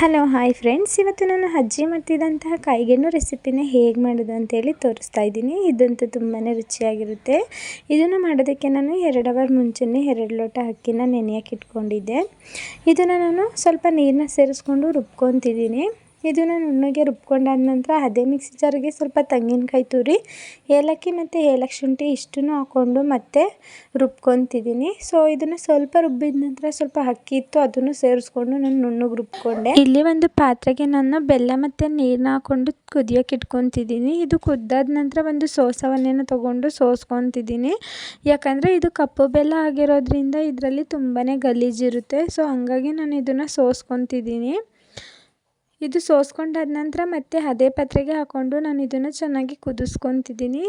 Hello, hi friends. ಇವತ್ತು ನಾನು ಅಜ್ಜಿ ಮಾಡ್ತಿದ್ದಂತಹ ಕಾಯಿಗೆಣ್ಣು ರೆಸಿಪಿನ ಹೇಗೆ ಮಾಡೋದು ಅಂತೇಳಿ ತೋರಿಸ್ತಾ ಇದ್ದೀನಿ. ಇದಂತೂ ತುಂಬಾ ರುಚಿಯಾಗಿರುತ್ತೆ. ಇದನ್ನು ಮಾಡೋದಕ್ಕೆ ನಾನು ಎರಡು ಅವರ್ ಮುಂಚೆನೇ ಎರಡು ಲೋಟ ಅಕ್ಕಿನ ನೆನೆಯಕ್ಕೆ ಇಟ್ಕೊಂಡಿದ್ದೆ. ಇದನ್ನು ನಾನು ಸ್ವಲ್ಪ ನೀರನ್ನ ಸೇರಿಸ್ಕೊಂಡು ರುಬ್ಕೊತಿದ್ದೀನಿ. ಇದನ್ನು ನುಣ್ಣಗೆ ರುಬ್ಕೊಂಡಾದ ನಂತರ ಅದೇ ಮಿಕ್ಸಿ ಜಾರಿಗೆ ಸ್ವಲ್ಪ ತೆಂಗಿನಕಾಯಿ ತುರಿ, ಏಲಕ್ಕಿ ಮತ್ತು ಏಲಕ್ಕಿ ಶುಂಠಿ ಇಷ್ಟನ್ನು ಹಾಕ್ಕೊಂಡು ಮತ್ತೆ ರುಬ್ಕೊತಿದ್ದೀನಿ. ಸೊ ಇದನ್ನು ಸ್ವಲ್ಪ ರುಬ್ಬಿದ ನಂತರ ಸ್ವಲ್ಪ ಅಕ್ಕಿ ಇತ್ತು ಅದನ್ನು ಸೇರಿಸ್ಕೊಂಡು ನಾನು ನುಣ್ಣಗೆ ರುಬ್ಕೊಂಡೆ. ಇಲ್ಲಿ ಒಂದು ಪಾತ್ರೆಗೆ ನಾನು ಬೆಲ್ಲ ಮತ್ತು ನೀರನ್ನ ಹಾಕ್ಕೊಂಡು ಕುದಿಯೋಕೆ ಇಟ್ಕೊತಿದ್ದೀನಿ. ಇದು ಕುದ್ದಾದ ನಂತರ ಒಂದು ಸೋಸವನ್ನೇನು ತೊಗೊಂಡು ಸೋಸ್ಕೊತಿದ್ದೀನಿ. ಯಾಕಂದರೆ ಇದು ಕಪ್ಪು ಬೆಲ್ಲ ಆಗಿರೋದ್ರಿಂದ ಇದರಲ್ಲಿ ತುಂಬಾ ಗಲೀಜಿರುತ್ತೆ. ಸೊ ಹಂಗಾಗಿ ನಾನು ಇದನ್ನು ಸೋಸ್ಕೊತಿದ್ದೀನಿ. ಇದು ಸೋಸ್ಕೊಂಡಾದ ನಂತರ ಮತ್ತೆ ಅದೇ ಪಾತ್ರೆಗೆ ಹಾಕ್ಕೊಂಡು ನಾನು ಇದನ್ನು ಚೆನ್ನಾಗಿ ಕುದಿಸ್ಕೊತಿದ್ದೀನಿ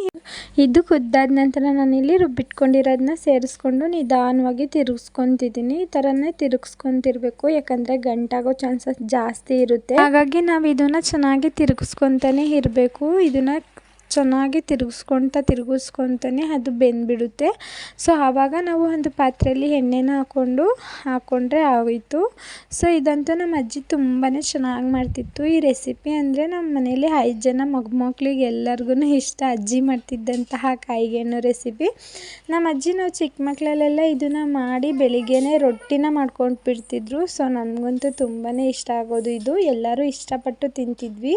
ಇದು ಕುದ್ದಾದ ನಂತರ ನಾನಿಲ್ಲಿ ರುಬ್ಬಿಟ್ಕೊಂಡಿರೋದನ್ನ ಸೇರಿಸ್ಕೊಂಡು ನಿಧಾನವಾಗಿ ತಿರುಗಿಸ್ಕೊತಿದ್ದೀನಿ ಈ ಥರನೇ ತಿರುಗಿಸ್ಕೊತಿರ್ಬೇಕು, ಯಾಕಂದರೆ ಗಂಟಾಗೋ ಚಾನ್ಸಸ್ ಜಾಸ್ತಿ ಇರುತ್ತೆ. ಹಾಗಾಗಿ ನಾವು ಇದನ್ನು ಚೆನ್ನಾಗಿ ತಿರುಗಿಸ್ಕೊತಾನೆ ಇರಬೇಕು. ಇದನ್ನು ಚೆನ್ನಾಗಿ ತಿರುಗಿಸ್ಕೊಳ್ತಾ ತಿರುಗಿಸ್ಕೊತಾನೆ ಅದು ಬೆಂದ್ಬಿಡುತ್ತೆ. ಸೊ ಆವಾಗ ನಾವು ಒಂದು ಪಾತ್ರೆಯಲ್ಲಿ ಎಣ್ಣೆನ ಹಾಕ್ಕೊಂಡು ಹಾಕ್ಕೊಂಡ್ರೆ ಆಗೋಯಿತು. ಸೊ ಇದಂತೂ ನಮ್ಮ ಅಜ್ಜಿ ತುಂಬಾ ಚೆನ್ನಾಗಿ ಮಾಡ್ತಿತ್ತು. ಈ ರೆಸಿಪಿ ಅಂದರೆ ನಮ್ಮ ಮನೇಲಿ ಐದು ಜನ ಮಗು ಮಕ್ಳಿಗೆ ಎಲ್ಲರಿಗೂ ಇಷ್ಟ. ಅಜ್ಜಿ ಮಾಡ್ತಿದ್ದಂತಹ ಕಾಯಿಗೆಣ್ಣು ರೆಸಿಪಿ ನಮ್ಮ ಅಜ್ಜಿ ನಾವು ಚಿಕ್ಕ ಮಕ್ಕಳಲ್ಲೆಲ್ಲ ಇದನ್ನು ಮಾಡಿ ಬೆಳಿಗ್ಗೆನೇ ರೊಟ್ಟಿನ ಮಾಡ್ಕೊಂಡು ಬಿಡ್ತಿದ್ರು. ಸೊ ನನಗಂತೂ ತುಂಬಾ ಇಷ್ಟ ಆಗೋದು ಇದು. ಎಲ್ಲರೂ ಇಷ್ಟಪಟ್ಟು ತಿಂತಿದ್ವಿ.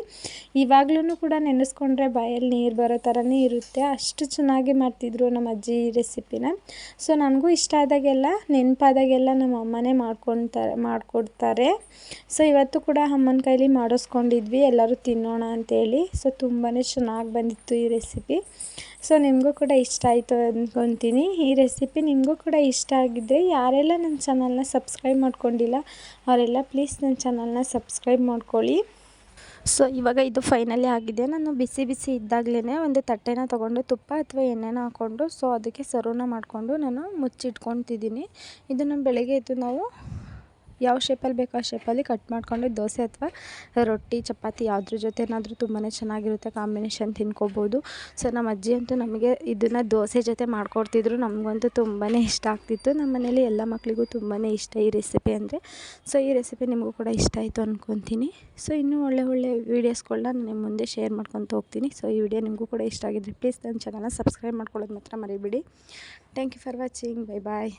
ಇವಾಗ್ಲೂ ಕೂಡ ನೆನೆಸ್ಕೊಂಡ್ರೆ ಬಾಯಲ್ಲಿ ನೀರು ಬರೋ ಥರನೇ ಇರುತ್ತೆ. ಅಷ್ಟು ಚೆನ್ನಾಗಿ ಮಾಡ್ತಿದ್ರು ನಮ್ಮ ಅಜ್ಜಿ ರೆಸಿಪಿನ. ಸೊ ನನಗೂ ಇಷ್ಟ ಆದಾಗೆಲ್ಲ, ನೆನಪಾದಾಗೆಲ್ಲ ನಮ್ಮ ಅಮ್ಮನೇ ಮಾಡ್ಕೊತಾರೆ, ಮಾಡಿಕೊಡ್ತಾರೆ. ಸೊ ಇವತ್ತು ಕೂಡ ಅಮ್ಮನ ಕೈಲಿ ಮಾಡಿಸ್ಕೊಂಡಿದ್ವಿ. ಎಲ್ಲರೂ ತಿನ್ನೋಣ ಅಂತೇಳಿ. ಸೊ ತುಂಬಾ ಚೆನ್ನಾಗಿ ಬಂದಿತ್ತು ಈ ರೆಸಿಪಿ. ಸೊ ನಿಮಗೂ ಕೂಡ ಇಷ್ಟ ಆಯಿತು ಅಂದ್ಕೊತೀನಿ. ಈ ರೆಸಿಪಿ ನಿಮಗೂ ಕೂಡ ಇಷ್ಟ ಆಗಿದ್ದರೆ ಯಾರೆಲ್ಲ ನನ್ನ ಚಾನಲ್ನ ಸಬ್ಸ್ಕ್ರೈಬ್ ಮಾಡ್ಕೊಂಡಿಲ್ಲ, ಅವರೆಲ್ಲ ಪ್ಲೀಸ್ ನನ್ನ ಚಾನಲ್ನ ಸಬ್ಸ್ಕ್ರೈಬ್ ಮಾಡ್ಕೊಳ್ಳಿ. ಸೊ ಇವಾಗ ಇದು ಫೈನಲಿ ಆಗಿದೆ. ನಾನು ಬಿಸಿ ಬಿಸಿ ಇದ್ದಾಗಲೇ ಒಂದು ತಟ್ಟೆನ ತೊಗೊಂಡು ತುಪ್ಪ ಅಥವಾ ಎಣ್ಣೆನ ಹಾಕ್ಕೊಂಡು ಸೊ ಅದಕ್ಕೆ ಸರ್ವ್ನ ಮಾಡಿಕೊಂಡು ನಾನು ಮುಚ್ಚಿಟ್ಕೊತಿದ್ದೀನಿ. ಇದನ್ನು ಬೆಳಗ್ಗೆ ಎದ್ದು ನಾವು ಯಾವ ಶೇಪಲ್ಲಿ ಬೇಕೋ ಆ ಶೇಪಲ್ಲಿ ಕಟ್ ಮಾಡ್ಕೊಂಡು ದೋಸೆ ಅಥವಾ ರೊಟ್ಟಿ, ಚಪಾತಿ ಯಾವುದ್ರ ಜೊತೆನಾದರೂ ತುಂಬಾ ಚೆನ್ನಾಗಿರುತ್ತೆ ಕಾಂಬಿನೇಷನ್ ತಿನ್ಕೋಬೋದು. ಸೊ ನಮ್ಮ ಅಜ್ಜಿ ಅಂತೂ ನಮಗೆ ಇದನ್ನು ದೋಸೆ ಜೊತೆ ಮಾಡಿಕೊಡ್ತಿದ್ರು. ನಮಗಂತೂ ತುಂಬಾ ಇಷ್ಟ ಆಗ್ತಿತ್ತು. ನಮ್ಮ ಮನೇಲಿ ಎಲ್ಲ ಮಕ್ಕಳಿಗೂ ತುಂಬಾ ಇಷ್ಟ ಈ ರೆಸಿಪಿ ಅಂದರೆ. ಸೊ ಈ ರೆಸಿಪಿ ನಿಮಗೂ ಕೂಡ ಇಷ್ಟ ಆಯಿತು ಅಂದ್ಕೊತೀನಿ ಸೊ ಇನ್ನೂ ಒಳ್ಳೆ ಒಳ್ಳೆ ವೀಡಿಯೋಸ್ಗಳನ್ನ ನಾನು ಮುಂದೆ ಶೇರ್ ಮಾಡ್ಕೊತ ಹೋಗ್ತೀನಿ. ಸೊ ಈ ವಿಡಿಯೋ ನಿಮಗೂ ಕೂಡ ಇಷ್ಟ ಆಗಿದ್ರೆ ಪ್ಲೀಸ್ ನನ್ನ ಚಾನಲ್ನ ಸಬ್ಸ್ಕ್ರೈಬ್ ಮಾಡ್ಕೊಳ್ಳೋದು ಮಾತ್ರ ಮರಿಬೇಡಿ. Thank you for watching bye bye